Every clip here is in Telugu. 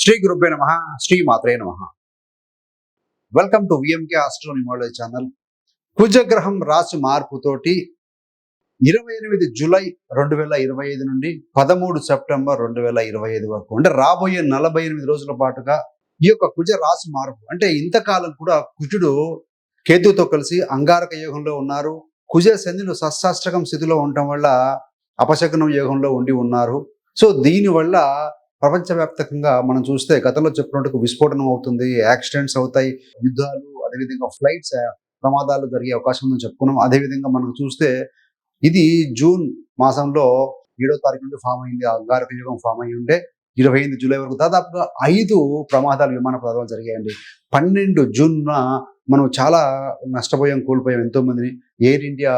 శ్రీ గురుభ్య నమ శ్రీ మాత్రే నమ. Welcome to VMK astronumerology channel కుజగ్రహం రాశి మార్పుతోటి ఇరవై ఎనిమిది జూలై రెండు వేల ఇరవై ఐదు నుండి పదమూడు సెప్టెంబర్ రెండు వేల ఇరవై ఐదు వరకు అంటే రాబోయే నలభై ఎనిమిది రోజుల పాటుగా ఈ యొక్క కుజ రాశి మార్పు అంటే ఇంతకాలం కూడా కుజుడు కేతుతో కలిసి అంగారక యోగంలో ఉన్నారు. కుజ శనిలు సశాస్త్రకం స్థితిలో ఉండటం వల్ల అపశకనం యోగంలో ఉండి ఉన్నారు. సో దీనివల్ల ప్రపంచవ్యాప్తంగా మనం చూస్తే గతంలో చెప్పినట్టుకు విస్ఫోటనం అవుతుంది యాక్సిడెంట్స్ అవుతాయి యుద్ధాలు అదేవిధంగా ఫ్లైట్స్ ప్రమాదాలు జరిగే అవకాశం ఉందని చెప్పుకున్నాం. అదేవిధంగా మనం చూస్తే ఇది జూన్ మాసంలో ఏడో తారీఖు నుండి ఫామ్ అయింది అంగారక యుగం ఫామ్ అయ్యి ఉండే ఇరవై ఎనిమిది జూలై వరకు. దాదాపుగా ఐదు ప్రమాదాలు విమాన ప్రమాదాలు జరిగాయండి. పన్నెండు జూన్న మనం చాలా నష్టపోయాం కోల్పోయాం ఎంతో మందిని ఎయిర్ ఇండియా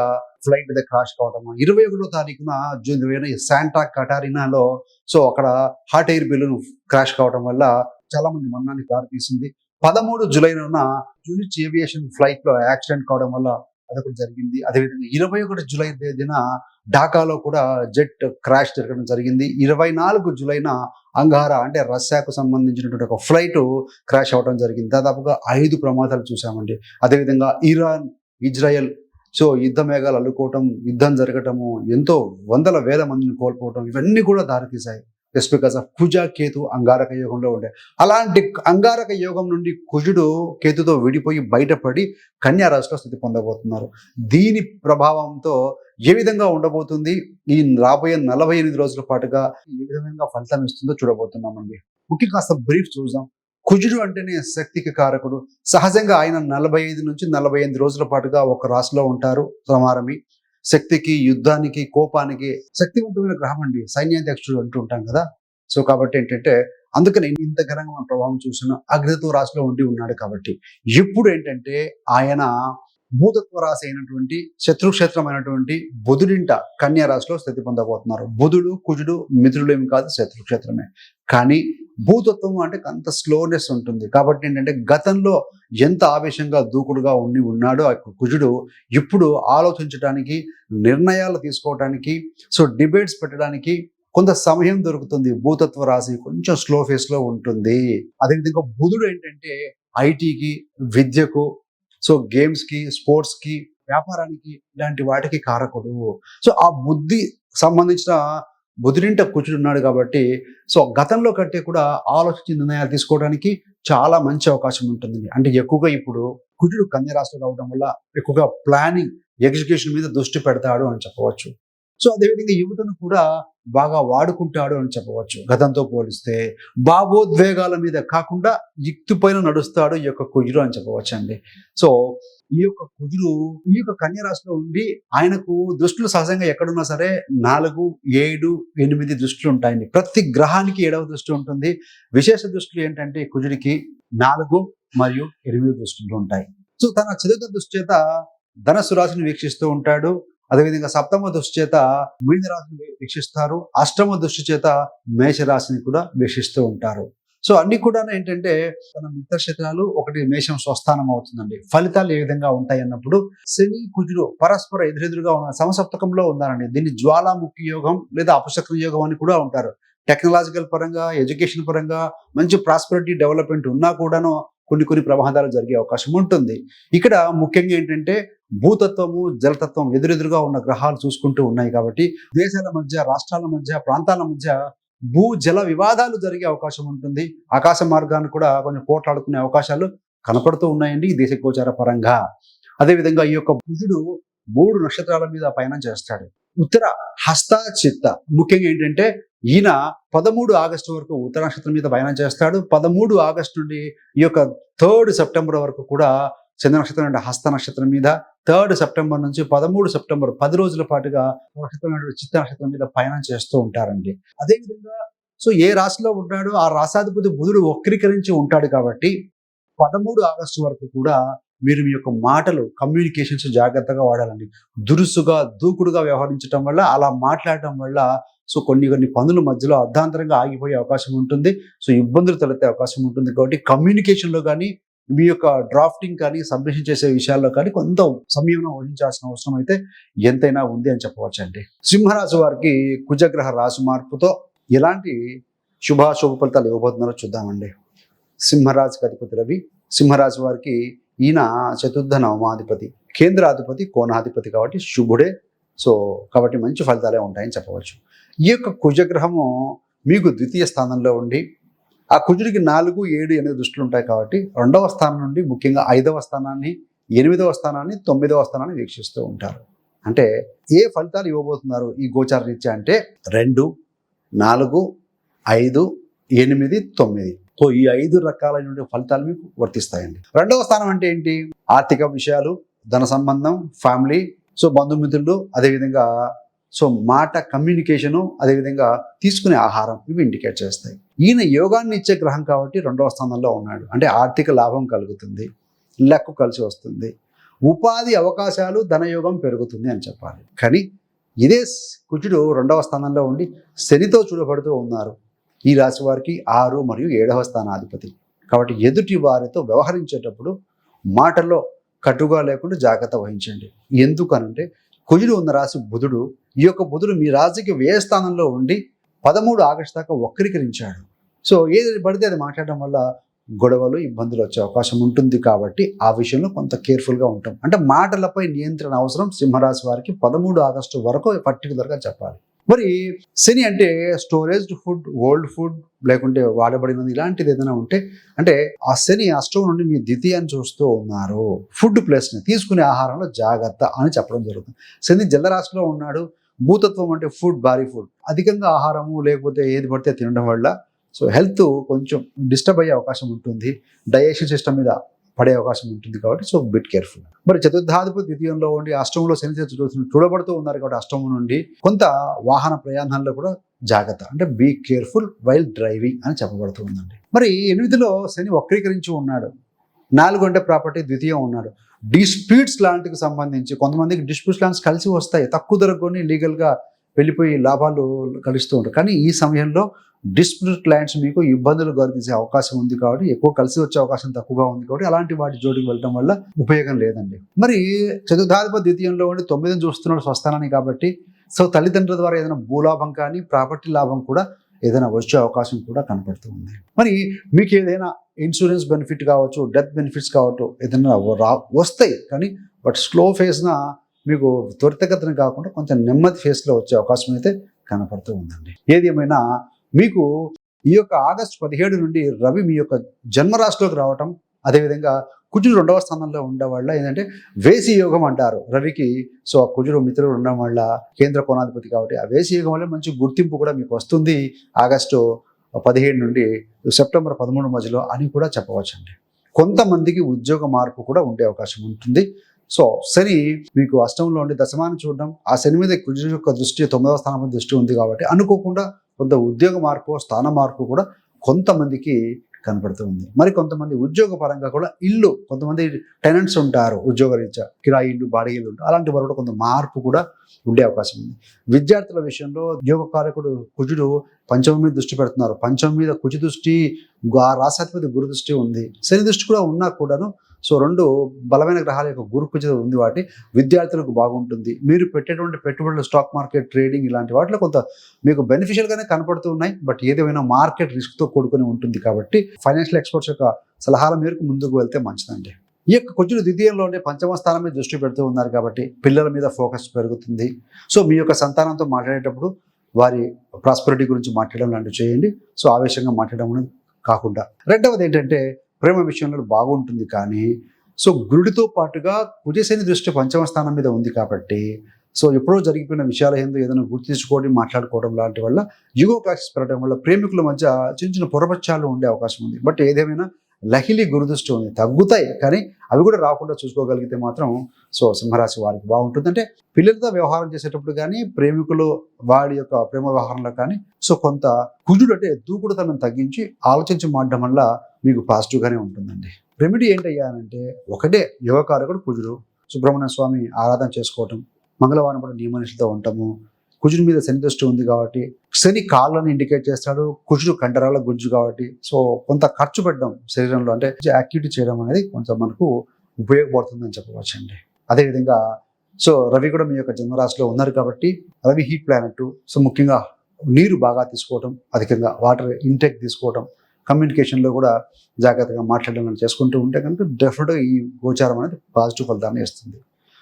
ఫ్లైట్ మీద క్రాష్ కావటం ఇరవై ఒకటో తారీఖున జూన్ ఇరవై శాంటా కటారినాలో సో అక్కడ హాట్ ఎయిర్ బెలూన్ క్రాష్ కావడం వల్ల చాలా మంది మరణానికి దారి తీసింది. పదమూడు జూలైన జూనిచ్ ఏవియేషన్ ఫ్లైట్లో యాక్సిడెంట్ కావడం వల్ల అదొకటి జరిగింది. అదేవిధంగా ఇరవై ఒకటి జూలై తేదీన ఢాకాలో కూడా జెట్ క్రాష్ జరగడం జరిగింది. ఇరవై నాలుగు జూలైన అంగారా అంటే రష్యాకు సంబంధించినటువంటి ఒక ఫ్లైట్ క్రాష్ అవడం జరిగింది. దాదాపుగా ఐదు ప్రమాదాలు చూసామండి. అదేవిధంగా ఇరాన్ ఇజ్రాయెల్ సో యుద్ధ మేఘాలు అల్లుకోవటం యుద్ధం జరగటము ఎంతో వందల వేల మందిని కోల్పోవటం ఇవన్నీ కూడా దారితీశాయి. జస్ట్ బికాస్ ఆఫ్ కుజ కేతు అంగారక యోగంలో ఉండే. అలాంటి అంగారక యోగం నుండి కుజుడు కేతుతో విడిపోయి బయటపడి కన్యా రాశిలో స్థితి పొందబోతున్నారు. దీని ప్రభావంతో ఏ విధంగా ఉండబోతుంది? ఈ రాబోయే నలభై ఎనిమిది రోజుల పాటుగా ఏ విధంగా ఫలితం ఇస్తుందో చూడబోతున్నామండి. ముఖ్యంగా కాస్త బ్రీఫ్ చూద్దాం. కుజుడు అంటేనే శక్తికి కారకుడు. సహజంగా ఆయన నలభై ఐదు నుంచి నలభై ఎనిమిది రోజుల పాటుగా ఒక రాశిలో ఉంటారు సమారమి శక్తికి యుద్ధానికి కోపానికి శక్తివంతమైన గ్రహం అండి. సైన్యాధ్యక్షుడు అంటూ ఉంటాం కదా. సో కాబట్టి ఏంటంటే అందుకని ఇంత ఘనంగా మన ప్రభావం చూసిన అగ్నితో రాశిలో ఉండి ఉన్నాడు కాబట్టి. ఇప్పుడు ఏంటంటే ఆయన భూతత్వ రాశి అయినటువంటి శత్రుక్షేత్రమైనటువంటి బుధుడింట కన్యా రాశిలో స్థితి పొందబోతున్నారు. బుధుడు కుజుడు మిత్రులు ఏమి కాదు శత్రుక్షేత్రమే. కానీ భూతత్వం అంటే అంత స్లోనెస్ ఉంటుంది. కాబట్టి ఏంటంటే గతంలో ఎంత ఆవేశంగా దూకుడుగా ఉండి ఉన్నాడో ఆ కుజుడు ఇప్పుడు ఆలోచించడానికి నిర్ణయాలు తీసుకోవడానికి సో డిబేట్స్ పెట్టడానికి కొంత సమయం దొరుకుతుంది. భూతత్వ రాశి కొంచెం స్లో ఫేస్లో ఉంటుంది. అదేవిధంగా బుధుడు ఏంటంటే ఐటీకి విద్యకు సో గేమ్స్కి స్పోర్ట్స్కి వ్యాపారానికి ఇలాంటి వాటికి కారకుడు. సో ఆ బుద్ధి సంబంధించిన బుధుడింట కూర్చుని ఉన్నాడు కాబట్టి సో గతంలో కంటే కూడా ఆలోచించి నిర్ణయాలు తీసుకోవడానికి చాలా మంచి అవకాశం ఉంటుంది. అంటే ఎక్కువగా ఇప్పుడు కుజుడు కన్య రాశిలో రావడం వల్ల ఎక్కువగా ప్లానింగ్ ఎగ్జిక్యూషన్ మీద దృష్టి పెడతాడు అని చెప్పవచ్చు. సో అదేవిధంగా యువతను కూడా బాగా వాడుకుంటాడు అని చెప్పవచ్చు. గతంతో పోలిస్తే భావోద్వేగాల మీద కాకుండా యుక్తిపైన నడుస్తాడు ఈ యొక్క కుజుడు అని చెప్పవచ్చు అండి సో ఈ యొక్క కుజుడు ఈ యొక్క కన్యరాశిలో ఉండి ఆయనకు దృష్టిలు సహజంగా ఎక్కడున్నా సరే నాలుగు ఏడు ఎనిమిది దృష్టిలు ఉంటాయండి. ప్రతి గ్రహానికి ఏడవ దృష్టి ఉంటుంది. విశేష దృష్టిలు ఏంటంటే కుజుడికి నాలుగు మరియు ఎనిమిది దృష్టిలు ఉంటాయి. సో తన చదువుక దృష్టి చేత ధనస్సు రాశిని వీక్షిస్తూ ఉంటాడు. అదేవిధంగా సప్తమ దృష్టి చేత మీన రాశిని వీక్షిస్తారు. అష్టమ దృష్టి చేత మేషరాశిని కూడా వీక్షిస్తూ ఉంటారు. సో అన్ని కూడా ఏంటంటే తన మిత్ర క్షేత్రాలు ఒకటి మేషం స్వస్థానం అవుతుందండి. ఫలితాలు ఏ విధంగా ఉంటాయి అన్నప్పుడు శని కుజుడు పరస్పర ఎదురెదురుగా ఉన్న సమసప్తకంలో ఉన్నారండి. దీన్ని జ్వాలాముఖి యోగం లేదా అపశక్ర యోగం అని కూడా ఉంటారు. టెక్నాలజికల్ పరంగా ఎడ్యుకేషన్ పరంగా మంచి ప్రాస్పరిటీ డెవలప్మెంట్ ఉన్నా కూడాను కొన్ని కొన్ని ప్రమాదాలు జరిగే అవకాశం ఉంటుంది. ఇక్కడ ముఖ్యంగా ఏంటంటే భూతత్వము జలతత్వం ఎదురెదురుగా ఉన్న గ్రహాలు చూసుకుంటూ ఉన్నాయి కాబట్టి దేశాల మధ్య రాష్ట్రాల మధ్య ప్రాంతాల మధ్య భూ జల వివాదాలు జరిగే అవకాశం ఉంటుంది. ఆకాశ మార్గాన్ని కూడా కొంచెం పోట్లాడుకునే అవకాశాలు కనపడుతూ ఉన్నాయండి ఈ దేశ గోచార పరంగా. అదేవిధంగా ఈ యొక్క బుధుడు మూడు నక్షత్రాల మీద పయనం చేస్తాడు. ఉత్తర హస్త చిత్త ముఖ్యంగా ఏంటంటే ఈయన పదమూడు ఆగస్టు వరకు ఉత్తర నక్షత్రం మీద పయనం చేస్తాడు. పదమూడు ఆగస్టు నుండి ఈ యొక్క థర్డ్ సెప్టెంబర్ వరకు కూడా చంద్ర నక్షత్రం అంటే హస్త నక్షత్రం మీద థర్డ్ సెప్టెంబర్ నుంచి పదమూడు సెప్టెంబర్ పది రోజుల పాటుగా నక్షత్రం చిత్త నక్షత్రం మీద పయనం చేస్తూ ఉంటారండి. అదేవిధంగా సో ఏ రాశిలో ఉంటాడో ఆ రాశాధిపతి బుధుడు వక్రీకరించి ఉంటాడు కాబట్టి పదమూడు ఆగస్టు వరకు కూడా మీరు మీ యొక్క మాటలు కమ్యూనికేషన్స్ జాగ్రత్తగా వాడాలండి. దురుసుగా దూకుడుగా వ్యవహరించడం వల్ల అలా మాట్లాడటం వల్ల సో కొన్ని కొన్ని పనుల మధ్యలో అర్ధాంతరంగా ఆగిపోయే అవకాశం ఉంటుంది. సో ఇబ్బందులు తలెత్తే అవకాశం ఉంటుంది. కాబట్టి కమ్యూనికేషన్లో కానీ మీ యొక్క డ్రాఫ్టింగ్ కానీ సబ్మిషన్ చేసే విషయాల్లో కానీ కొంత సంయమనం వహించాల్సిన అవసరం అయితే ఎంతైనా ఉంది అని చెప్పవచ్చు అండి సింహరాశి వారికి కుజగ్రహ రాశి మార్పుతో ఎలాంటి శుభాశుభ ఫలితాలు ఇవ్వబోతున్నారో చూద్దామండి. సింహరాశికి అధిపతి రవి సింహరాజు వారికి ఈయన చతుర్థ నవమాధిపతి కేంద్రాధిపతి కోణాధిపతి కాబట్టి శుభుడే. సో కాబట్టి మంచి ఫలితాలే ఉంటాయని చెప్పవచ్చు. ఈ యొక్క కుజగ్రహము మీకు ద్వితీయ స్థానంలో ఉండి ఆ కుజుడికి నాలుగు ఏడు ఎనిమిది దృష్టిలు ఉంటాయి కాబట్టి రెండవ స్థానం నుండి ముఖ్యంగా ఐదవ స్థానాన్ని ఎనిమిదవ స్థానాన్ని తొమ్మిదవ స్థానాన్ని వీక్షిస్తూ ఉంటారు. అంటే ఏ ఫలితాలు ఇవ్వబోతున్నారు ఈ గోచార రీత్యా అంటే రెండు నాలుగు ఐదు ఎనిమిది తొమ్మిది. సో ఈ ఐదు రకాలైన ఫలితాలు మీకు వర్తిస్తాయండి. రెండవ స్థానం అంటే ఏంటి? ఆర్థిక విషయాలు ధన సంబంధం ఫ్యామిలీ సో బంధుమిత్రులు అదేవిధంగా సో మాట కమ్యూనికేషను అదేవిధంగా తీసుకునే ఆహారం ఇవి ఇండికేట్ చేస్తాయి. ఈయన యోగాన్ని ఇచ్చే గ్రహం కాబట్టి రెండవ స్థానంలో ఉన్నాడు. అంటే ఆర్థిక లాభం కలుగుతుంది లెక్కు కలిసి వస్తుంది ఉపాధి అవకాశాలు ధనయోగం పెరుగుతుంది అని చెప్పాలి. కానీ ఇదే కుజుడు రెండవ స్థానంలో ఉండి శనితో చూడబడుతూ ఉన్నారు. ఈ రాశి వారికి ఆరు మరియు ఏడవ స్థానాధిపతి. కాబట్టి ఎదుటి వారితో వ్యవహరించేటప్పుడు మాటల్లో కటుగా లేకుండా జాగ్రత్త వహించండి. ఎందుకనంటే కుజుడు ఉన్న రాశి బుధుడు ఈ యొక్క బుధుడు మీ రాశికి వ్యయ స్థానంలో ఉండి పదమూడు ఆగస్టు దాకా వక్రీకరించాడు. సో ఏది పడితే అది మాట్లాడడం వల్ల గొడవలు ఇబ్బందులు వచ్చే అవకాశం ఉంటుంది కాబట్టి ఆ విషయంలో కొంత కేర్ఫుల్గా ఉంటాం. అంటే మాటలపై నియంత్రణ అవసరం సింహరాశి వారికి పదమూడు ఆగస్టు వరకు పర్టికులర్గా చెప్పాలి. మరి శని అంటే స్టోరేజ్ ఫుడ్ ఓల్డ్ ఫుడ్ లేకుంటే వాడబడినది ఇలాంటిది ఏదైనా ఉంటే అంటే ఆ శని అష్టం నుండి మీ ద్వితీయాన్ని చూస్తూ ఉన్నారు. ఫుడ్ ప్లేస్ని తీసుకునే ఆహారంలో జాగ్రత్త అని చెప్పడం జరుగుతుంది. శని జలరాశిలో ఉన్నాడు. భూతత్వం అంటే ఫుడ్ భారీ ఫుడ్. అధికంగా ఆహారము లేకపోతే ఏది పడితే తినడం వల్ల సో హెల్త్ కొంచెం డిస్టర్బ్ అయ్యే అవకాశం ఉంటుంది. డైజెషన్ సిస్టమ్ మీద పడే అవకాశం ఉంటుంది కాబట్టి సో బిట్ కేర్ఫుల్. మరి చతుర్థాధిపతి ద్వితీయంలో ఉండి అష్టంలో శని చూడబడుతూ ఉన్నారు కాబట్టి అష్టమం నుండి కొంత వాహన ప్రయాణాల్లో కూడా జాగ్రత్త. అంటే బీ కేర్ఫుల్ వైల్ డ్రైవింగ్ అని చెప్పబడుతూ ఉందండి. మరి ఎనిమిదిలో శని వక్రీకరించి ఉన్నాడు. నాలుగు అంటే ప్రాపర్టీ ద్వితీయం ఉన్నాడు. డిస్ప్యూట్స్ లాంటికి సంబంధించి కొంతమందికి డిస్ప్యూట్స్ లాంటి కలిసి వస్తాయి. తక్కువ ధరకు లీగల్గా వెళ్ళిపోయి లాభాలు కలుస్తూ ఉంటారు. కానీ ఈ సమయంలో డిస్ప్యూట్ క్లయింట్స్ మీకు ఇబ్బందులు గురితీసే అవకాశం ఉంది కాబట్టి ఎక్కువ కలిసి వచ్చే అవకాశం తక్కువగా ఉంది కాబట్టి అలాంటి వాటి జోడికి వెళ్ళడం వల్ల ఉపయోగం లేదండి. మరి చతుర్థాధిప ద్వితీయంలో ఉండి తొమ్మిదిని చూస్తున్నాడు స్వస్థానాన్ని కాబట్టి సో తల్లిదండ్రుల ద్వారా ఏదైనా భూలాభం కానీ ప్రాపర్టీ లాభం కూడా ఏదైనా వచ్చే అవకాశం కూడా కనపడుతూ ఉంది. మరి మీకు ఏదైనా ఇన్సూరెన్స్ బెనిఫిట్ కావచ్చు డెత్ బెనిఫిట్స్ కావచ్చు ఏదైనా రా వస్తాయి కానీ బట్ స్లో ఫేజ్న మీకు త్వరితగతిన కాకుండా కొంచెం నెమ్మది ఫేస్లో వచ్చే అవకాశం అయితే కనపడుతూ ఉందండి. ఏది ఏమైనా మీకు ఈ యొక్క ఆగస్టు పదిహేడు నుండి రవి మీ యొక్క జన్మరాశిలోకి రావటం అదేవిధంగా కుజుడు రెండవ స్థానంలో ఉండడం వల్ల ఏంటంటే వేసి యోగం అంటారు రవికి. సో ఆ కుజుడు మిత్రుడు ఉండడం వల్ల కేంద్ర కోణాధిపతి కాబట్టి ఆ వేసి యోగం వల్ల మంచి గుర్తింపు కూడా మీకు వస్తుంది ఆగస్టు పదిహేడు నుండి సెప్టెంబర్ పదమూడు మధ్యలో అని కూడా చెప్పవచ్చండి. కొంతమందికి ఉద్యోగ మార్పు కూడా ఉండే అవకాశం ఉంటుంది. సో శని మీకు అష్టంలో ఉండి దశమాన్ని చూడడం ఆ శని మీద కుజుడు యొక్క దృష్టి తొమ్మిదవ స్థానం దృష్టి ఉంది కాబట్టి అనుకోకుండా కొంత ఉద్యోగ మార్పు స్థాన మార్పు కూడా కొంతమందికి కనపడుతూ ఉంది. మరి కొంతమంది ఉద్యోగ పరంగా కూడా ఇల్లు కొంతమంది టెనెంట్స్ ఉంటారు ఉద్యోగ రీత్యా కిరాయి ఇల్లు బాడీ ఇల్లు ఉంటారు. అలాంటి వారు కూడా కొంత మార్పు కూడా ఉండే అవకాశం ఉంది. విద్యార్థుల విషయంలో ఉద్యోగ కారకుడు కుజుడు పంచమం మీద దృష్టి పెడుతున్నారు. పంచమి మీద కుజు దృష్టి ఆ రాసాధిపతి గురు దృష్టి ఉంది. శని దృష్టి కూడా ఉన్నా కూడాను సో రెండు బలమైన గ్రహాల యొక్క గురుకుజ ఉంది వాటి. విద్యార్థులకు బాగుంటుంది. మీరు పెట్టేటువంటి పెట్టుబడులు స్టాక్ మార్కెట్ ట్రేడింగ్ ఇలాంటి వాటిలో కొంత మీకు బెనిఫిషియల్గానే కనపడుతూ ఉన్నాయి. బట్ ఏదేమైనా మార్కెట్ రిస్క్తో కూడుకొని ఉంటుంది కాబట్టి ఫైనాన్షియల్ ఎక్స్పర్ట్స్ యొక్క సలహాల మేరకు ముందుకు వెళ్తే మంచిదండి. ఈ యొక్క కొంచెం ద్వితీయంలోనే పంచమ స్థానం మీద దృష్టి పెడుతూ ఉన్నారు కాబట్టి పిల్లల మీద ఫోకస్ పెరుగుతుంది. సో మీ యొక్క సంతానంతో మాట్లాడేటప్పుడు వారి ప్రాస్పరిటీ గురించి మాట్లాడడం లాంటివి చేయండి. సో ఆవేశంగా మాట్లాడడం కాకుండా. రెండవది ఏంటంటే ప్రేమ విషయంలో బాగుంటుంది కానీ సో గురుడితో పాటుగా కుజశని దృష్టి పంచమ స్థానం మీద ఉంది కాబట్టి సో ఎప్పుడో జరిగిపోయిన విషయాల ఏందో ఏదైనా గుర్తించుకోవడం మాట్లాడుకోవడం లాంటి వల్ల యుగో క్లాసెస్ పెరగడం వల్ల ప్రేమికుల మధ్య చిన్న చిన్న పొరపచ్చాలు ఉండే అవకాశం ఉంది. బట్ ఏదేమైనా లహిలి గురుదృష్టి తగ్గుతాయి కానీ అవి కూడా రాకుండా చూసుకోగలిగితే మాత్రం సో సింహరాశి వారికి బాగుంటుంది. అంటే పిల్లలతో వ్యవహారం చేసేటప్పుడు కానీ ప్రేమికులు వాడి యొక్క ప్రేమ వ్యవహారంలో కానీ సో కొంత కుజుడు అంటే దూకుడుతనం తగ్గించి ఆలోచించి మాడడం వల్ల మీకు పాజిటివ్గానే ఉంటుందండి. రెమెడీ ఏంటయ్యా అంటే ఒకటే యువకారకుడు కుజుడు. సుబ్రహ్మణ్య స్వామి ఆరాధన చేసుకోవటం మంగళవారం కూడా నియమనిషితో ఉంటాము కుజుడి మీద శని దృష్టి ఉంది కాబట్టి శని కాళ్ళని ఇండికేట్ చేస్తాడు కుజుడు కండరాల గుజ్జు కాబట్టి. సో కొంత ఖర్చు పెట్టడం శరీరంలో అంటే యాక్టివిటీ చేయడం అనేది కొంచెం మనకు ఉపయోగపడుతుందని చెప్పవచ్చండి. అదేవిధంగా సో రవి కూడా మీ యొక్క జన్మరాశిలో ఉన్నారు కాబట్టి రవి హీట్ ప్లానెట్ సో ముఖ్యంగా నీరు బాగా తీసుకోవటం అధికంగా వాటర్ ఇంటేక్ తీసుకోవటం కమ్యూనికేషన్లో కూడా జాగ్రత్తగా మాట్లాడడం కానీ చేసుకుంటూ ఉంటే కనుక డెఫినెట్గా ఈ గోచారం అనేది పాజిటివ్ ఫలితాన్ని ఇస్తుంది.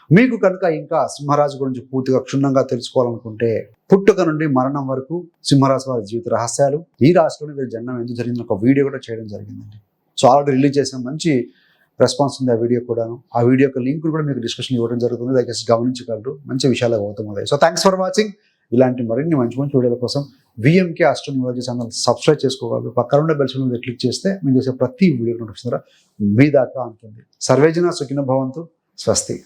మీకు కనుక ఇంకా సింహరాజు గురించి పూర్తిగా క్షుణ్ణంగా తెలుసుకోవాలనుకుంటే పుట్టుక నుండి మరణం వరకు సింహరాశి వారి జీవిత రహస్యాలు. ఈ రాశిలోనే వీరి జన్మం ఎందుకు జరిగింది ఒక వీడియో కూడా చేయడం జరిగిందండి. సో ఆల్రెడీ రిలీజ్ చేసిన మంచి రెస్పాన్స్ ఉంది ఆ వీడియో కూడాను. ఆ వీడియో యొక్క లింక్ కూడా మీకు డిస్కషన్ ఇవ్వడం జరుగుతుంది. దయచేసి గమనించగలరు. మంచి విషయాలు అవుతుంది సో థ్యాంక్స్ ఫర్ వాచింగ్ ఇలాంటి మరిన్ని మంచి మంచి వీడియోల కోసం విఎంకే ఆస్ట్రోనియాలజీ ఛానల్ సబ్స్క్రైబ్ చేసుకోగలరు పక్కన ఉండే బెల్స్ మీద క్లిక్ చేస్తే మేము చేసే ప్రతి వీడియో నోటిఫికేషన్ మీ దాకా ఉంటుంది సర్వేజన సుఖిన భవంతు. స్వస్తి.